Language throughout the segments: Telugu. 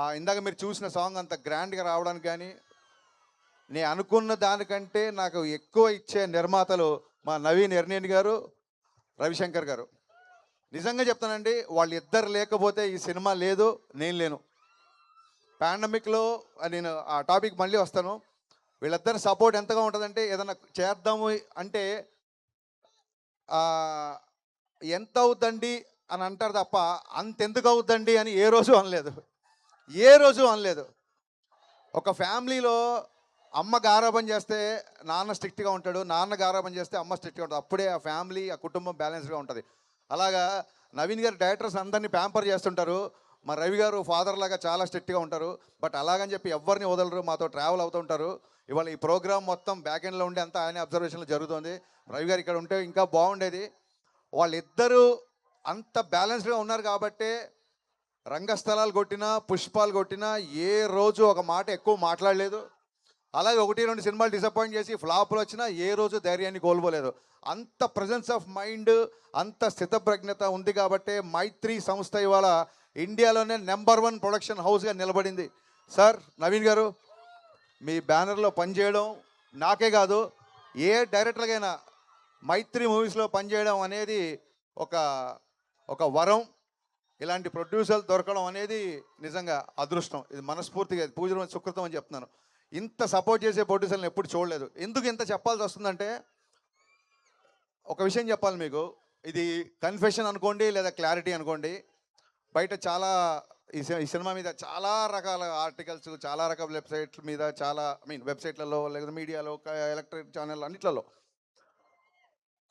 ఆ ఇందాక మీరు చూసిన సాంగ్ అంత గ్రాండ్గా రావడానికి కానీ నేను అనుకున్న దానికంటే నాకు ఎక్కువ ఇచ్చే నిర్మాతలు మా నవీన్ ఎర్నేని గారు రవిశంకర్ గారు. నిజంగా చెప్తానండి వాళ్ళు ఇద్దరు లేకపోతే ఈ సినిమా లేదు నేను లేను. పాండమిక్లో నేను ఆ టాపిక్ మళ్ళీ వస్తాను. వీళ్ళిద్దరి సపోర్ట్ ఎంతగా ఉంటుందంటే ఏదైనా చేద్దాము అంటే ఎంత అవుద్దండి అని అంటారు తప్ప అంతెందుకు అవుద్దండి అని ఏ రోజు అనలేదు. ఏ రోజు అనలేదు. ఒక ఫ్యామిలీలో అమ్మ గారాబం చేస్తే నాన్న స్ట్రిక్ట్గా ఉంటాడు నాన్న గారాబం చేస్తే అమ్మ స్ట్రిక్ట్గా ఉంటుంది అప్పుడే ఆ ఫ్యామిలీ ఆ కుటుంబం బ్యాలెన్స్గా ఉంటుంది. అలాగా నవీన్ గారు డైరెక్టర్స్ అందరినీ ప్యాంపర్ చేస్తుంటారు. మా రవి గారు ఫాదర్ లాగా చాలా స్ట్రిక్ట్గా ఉంటారు. బట్ అలాగని చెప్పి ఎవరిని వదలరు. మాతో ట్రావెల్ అవుతుంటారు ఇవాళ ఈ ప్రోగ్రామ్ మొత్తం బ్యాక్ ఎండ్లో ఉండే అంతా ఆయన అబ్జర్వేషన్లో జరుగుతుంది. రవి గారు ఇక్కడ ఉంటే ఇంకా బాగుండేది. వాళ్ళిద్దరూ అంత బ్యాలెన్స్డ్గా ఉన్నారు కాబట్టే రంగస్థలాలు కొట్టినా పుష్పాలు కొట్టినా ఏ రోజు ఒక మాట ఎక్కువ మాట్లాడలేదు. అలాగే ఒకటి రెండు సినిమాలు డిసప్పాయింట్ చేసి ఫ్లాపులు వచ్చినా ఏ రోజు ధైర్యాన్ని కోల్పోలేదు. అంత ప్రజెన్స్ ఆఫ్ మైండ్ అంత స్థితప్రజ్ఞత ఉంది కాబట్టే మైత్రి సంస్థ ఇవాళ ఇండియాలోనే నెంబర్ వన్ ప్రొడక్షన్ హౌస్గా నిలబడింది. సార్ నవీన్ గారు మీ బ్యానర్లో పనిచేయడం నాకే కాదు ఏ డైరెక్టర్కైనా మైత్రి మూవీస్లో పనిచేయడం అనేది ఒక ఒక వరం. ఇలాంటి ప్రొడ్యూసర్లు దొరకడం అనేది నిజంగా అదృష్టం. ఇది మనస్ఫూర్తిగా పూజలు సుకృతం అని చెప్తున్నాను. ఇంత సపోర్ట్ చేసే ప్రొడ్యూసర్లను ఎప్పుడు చూడలేదు. ఎందుకు ఇంత చెప్పాల్సి వస్తుందంటే ఒక విషయం చెప్పాలి మీకు. ఇది కన్ఫెషన్ అనుకోండి లేదా క్లారిటీ అనుకోండి. బయట చాలా ఈ సి- ఈ సినిమా మీద చాలా రకాల ఆర్టికల్స్ చాలా రకాల వెబ్సైట్ల మీద చాలా ఐ మీన్ వెబ్సైట్లలో లేదా మీడియాలో ఎలక్ట్రిక్ ఛానల్ అన్నిట్లలో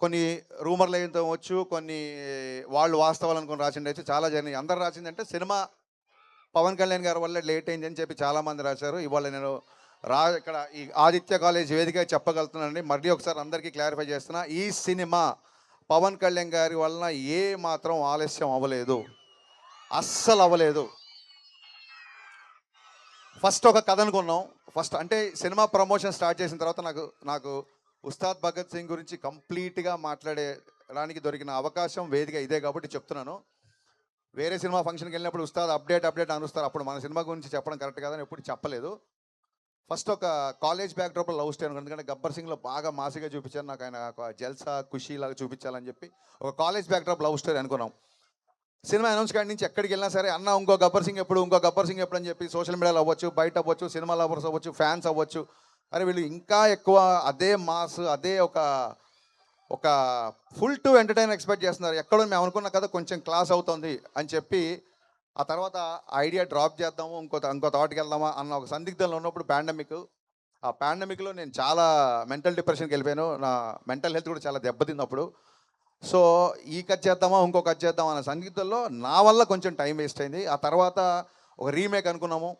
కొన్ని రూమర్లు అయితే వచ్చు కొన్ని వాళ్ళు వాస్తవాలు అనుకుని రాసిండి అయితే చాలా జరిగినాయి. అందరు రాసిందంటే సినిమా పవన్ కళ్యాణ్ గారి వల్ల లేట్ అయింది అని చెప్పి చాలామంది రాశారు. ఇవాళ నేను రా ఇక్కడ ఈ ఆదిత్య కాలేజ్ వేదిక చెప్పగలుగుతున్నానండి. మళ్ళీ ఒకసారి అందరికీ క్లారిఫై చేస్తున్నా ఈ సినిమా పవన్ కళ్యాణ్ గారి వలన ఏ మాత్రం ఆలస్యం అవ్వలేదు. అస్సలు అవ్వలేదు. ఫస్ట్ ఒక కథ అనుకున్నాం ఫస్ట్ అంటే సినిమా ప్రమోషన్ స్టార్ట్ చేసిన తర్వాత నాకు నాకు ఉస్తాద్ భగత్ సింగ్ గురించి కంప్లీట్గా మాట్లాడేడానికి దొరికిన అవకాశం వేదిక ఇదే కాబట్టి చెప్తున్నాను. వేరే సినిమా ఫంక్షన్కి వెళ్ళినప్పుడు ఉస్తాద్ అప్డేట్ అప్డేట్ అనుస్తారు అప్పుడు మన సినిమా గురించి చెప్పడం కరెక్ట్ కాదని ఎప్పుడు చెప్పలేదు. ఫస్ట్ ఒక కాలేజ్ బ్యాక్ డ్రాప్లో లవ్ స్టోరీ ఎందుకంటే గబ్బర్ సింగ్లో బాగా మాసిగా చూపించాను నాకు ఆయన ఒక జల్సా ఖుషీ లాగా చూపించాలని చెప్పి ఒక college back drop love story అనుకున్నాం. సినిమా అనౌన్స్ కాడి నుంచి ఎక్కడికి వెళ్ళినా సరే అన్న ఇంకో గబ్బర్ సింగ్ ఎప్పుడు ఇంకో గబ్బర్ సింగ్ ఎప్పుడు అని చెప్పి సోషల్ మీడియాలో అవ్వచ్చు బయట అవ్వచ్చు సినిమా లవర్స్ అవ్వచ్చు ఫ్యాన్స్ అవ్వచ్చు. అరే వీళ్ళు ఇంకా ఎక్కువ అదే మాస్ అదే ఒక ఒక ఫుల్ టు ఎంటర్టైన్ ఎక్స్పెక్ట్ చేస్తున్నారు. ఎక్కడో మేము అనుకున్న కదా కొంచెం క్లాస్ అవుతుంది అని చెప్పి ఆ తర్వాత ఐడియా డ్రాప్ చేద్దాము ఇంకో ఇంకో థాట్కి వెళ్దామా అన్న ఒక సందిగ్ధంలో ఉన్నప్పుడు పాండమిక్ ఆ పాండమిక్లో నేను చాలా మెంటల్ డిప్రెషన్కి వెళ్ళిపోయాను. నా మెంటల్ హెల్త్ కూడా చాలా దెబ్బతిన్నప్పుడు. సో ఈ కట్ చేద్దామా ఇంకో కట్ చేద్దామా అన్న సంగీతంలో నా వల్ల కొంచెం టైం వేస్ట్ అయింది. ఆ తర్వాత ఒక రీమేక్ అనుకున్నాము.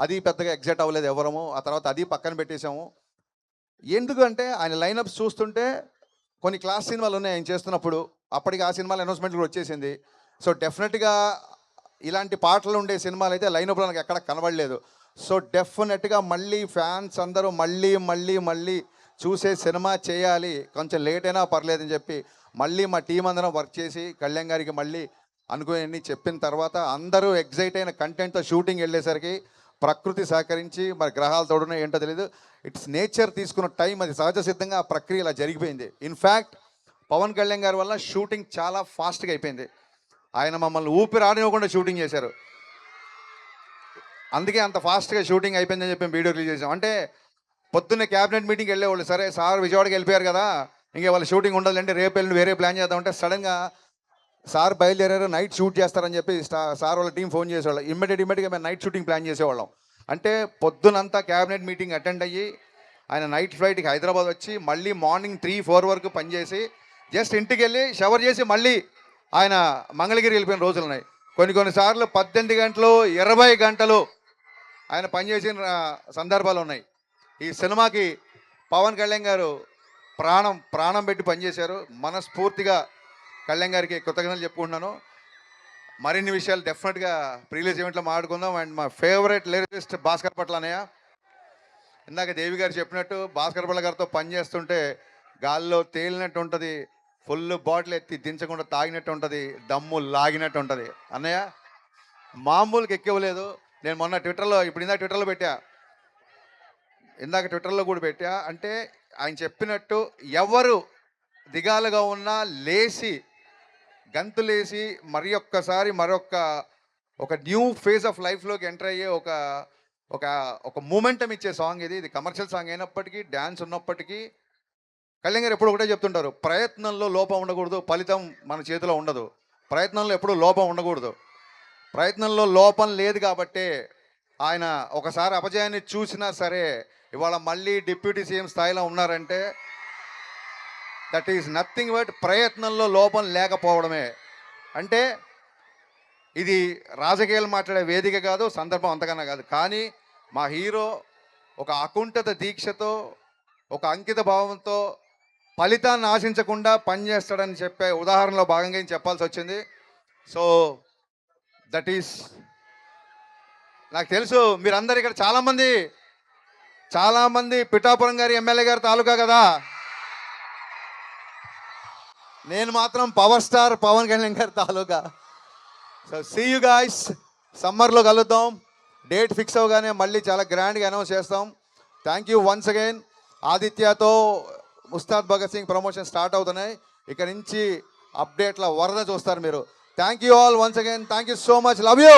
అది పెద్దగా ఎగ్జైట్ అవ్వలేదు ఎవరము. ఆ తర్వాత అది పక్కన పెట్టేశాము. ఎందుకంటే ఆయన లైనప్స్ చూస్తుంటే కొన్ని క్లాస్ సినిమాలు ఉన్నాయి ఆయన చేస్తున్నప్పుడు. అప్పటికి ఆ సినిమాలు అనౌన్స్మెంట్ కూడా వచ్చేసింది. సో డెఫినెట్గా ఇలాంటి పాటలు ఉండే సినిమాలు అయితే లైనప్లో నాకు ఎక్కడ కనబడలేదు. సో డెఫినెట్గా మళ్ళీ ఫ్యాన్స్ అందరూ మళ్ళీ మళ్ళీ మళ్ళీ చూసే సినిమా చేయాలి. కొంచెం లేట్ అయినా పర్లేదని చెప్పి మళ్ళీ మా టీం అందరం వర్క్ చేసి కళ్యాణ్ గారికి మళ్ళీ అనుకుని చెప్పిన తర్వాత అందరూ ఎగ్జైట్ అయిన కంటెంట్తో షూటింగ్ వెళ్ళేసరికి ప్రకృతి సహకరించి మరి గ్రహాలు తోడున ఏంటో తెలియదు ఇట్స్ నేచర్ తీసుకున్న టైం అది సహజ సిద్ధంగా ఆ ప్రక్రియ ఇలా జరిగిపోయింది. ఇన్ఫ్యాక్ట్ పవన్ కళ్యాణ్ గారి వల్ల షూటింగ్ చాలా ఫాస్ట్గా అయిపోయింది. ఆయన మమ్మల్ని ఊపిరి ఆడనివ్వకుండా షూటింగ్ చేశారు. అందుకే అంత ఫాస్ట్గా షూటింగ్ అయిపోయిందని చెప్పి వీడియో రిలీజ్ చేసాం అంటే పొద్దున్నే క్యాబినెట్ మీటింగ్కి వెళ్ళేవాళ్ళు. సరే సార్ విజయవాడకి వెళ్ళిపోయారు కదా ఇంకా వాళ్ళ షూటింగ్ ఉండాలంటే రేపు వెళ్ళి వేరే ప్లాన్ చేద్దామంటే సడన్గా సార్ బయలుదేరారు నైట్ షూట్ చేస్తారని చెప్పి స్టా- సార్ వాళ్ళ టీం ఫోన్ చేసేవాళ్ళం. ఇమ్మీడియట్ ఇమ్మీడియట్గా మేము నైట్ షూటింగ్ ప్లాన్ చేసేవాళ్ళం. అంటే పొద్దునంతా క్యాబినెట్ మీటింగ్ అటెండ్ అయ్యి ఆయన నైట్ ఫ్లైట్కి హైదరాబాద్ వచ్చి మళ్ళీ మార్నింగ్ త్రీ ఫోర్ వరకు పనిచేసి జస్ట్ ఇంటికి వెళ్ళి షవర్ చేసి మళ్ళీ ఆయన మంగళగిరి వెళ్ళిపోయిన రోజులు ఉన్నాయి కొన్ని కొన్నిసార్లు పద్దెనిమిది గంటలు ఇరవై గంటలు ఆయన పనిచేసిన సందర్భాలు ఉన్నాయి. ఈ సినిమాకి పవన్ కళ్యాణ్ గారు ప్రాణం ప్రాణం పెట్టి పనిచేశారు మనస్ఫూర్తిగా కళ్యాణ్ గారికి కృతజ్ఞతలు చెప్పుకుంటున్నాను. మరిన్ని విషయాలు డెఫినెట్గా ప్రీలీజ్ ఈవెంట్లో మాట్లాడుకుందాం. అండ్ మా ఫేవరెట్ లిరిసిస్ట్ భాస్కర్ పట్ల అన్నయ్య. ఇందాక దేవి గారు చెప్పినట్టు భాస్కర్ పట్ల గారితో పనిచేస్తుంటే గాల్లో తేలినట్టు ఉంటుంది ఫుల్ బాటిల్ ఎత్తి దించకుండా తాగినట్టు ఉంటుంది దమ్ము లాగినట్టు ఉంటుంది. అన్నయ్య మామూలుగా ఎక్కివ్వలేదు. నేను మొన్న ట్విట్టర్లో ఇప్పుడు ఇందాక ట్విట్టర్లో పెట్టా. ఇందాక ట్విట్టర్లో కూడా పెట్టా. అంటే ఆయన చెప్పినట్టు ఎవరు దిగాలుగా ఉన్నా లేచి గంతులేసి మరి ఒక్కసారి మరొక ఒక న్యూ ఫేజ్ ఆఫ్ లైఫ్లోకి ఎంటర్ అయ్యే ఒక ఒక ఒక మూమెంటం ఇచ్చే సాంగ్ ఇది. ఇది కమర్షియల్ సాంగ్ అయినప్పటికీ డ్యాన్స్ ఉన్నప్పటికీ కళ్యాణ్ గారు ఎప్పుడు ఒకటే చెప్తుంటారు ప్రయత్నంలో లోపం ఉండకూడదు ఫలితం మన చేతిలో ఉండదు. ప్రయత్నంలో ఎప్పుడు లోపం ఉండకూడదు. ప్రయత్నంలో లోపం లేదు కాబట్టే ఆయన ఒకసారి అపజయాన్ని చూసినా సరే ఇవాళ మళ్ళీ డిప్యూటీ సీఎం స్థాయిలో ఉన్నారంటే దట్ ఈస్ నథింగ్ బట్ ప్రయత్నంలో లోపం లేకపోవడమే. అంటే ఇది రాజకీయాలు మాట్లాడే వేదిక కాదు సందర్భం అంతకన్నా కాదు. కానీ మా హీరో ఒక అకుంఠత దీక్షతో ఒక అంకిత భావంతో ఫలితాన్ని ఆశించకుండా పనిచేస్తాడని చెప్పే ఉదాహరణలో భాగంగా చెప్పాల్సి వచ్చింది. సో దట్ ఈస్ నాకు తెలుసు మీరందరు ఇక్కడ చాలామంది చాలామంది పిఠాపురం గారి ఎమ్మెల్యే గారి తాలూకా కదా? నేను మాత్రం పవర్ స్టార్ పవన్ కళ్యాణ్ గారి తాలూకా. సో సీ యూ గాయస్ సమ్మర్లో కలుద్దాం. డేట్ ఫిక్స్ అవగానే మళ్ళీ చాలా గ్రాండ్గా అనౌన్స్ చేస్తాం. థ్యాంక్ యూ వన్స్ అగైన్ ఆదిత్యతో ముస్తాద్ భగత్ సింగ్ ప్రమోషన్ స్టార్ట్ అవుతున్నాయి. ఇక నుంచి అప్డేట్ల వరద చూస్తారు మీరు. Thank you all once again thank you so much love you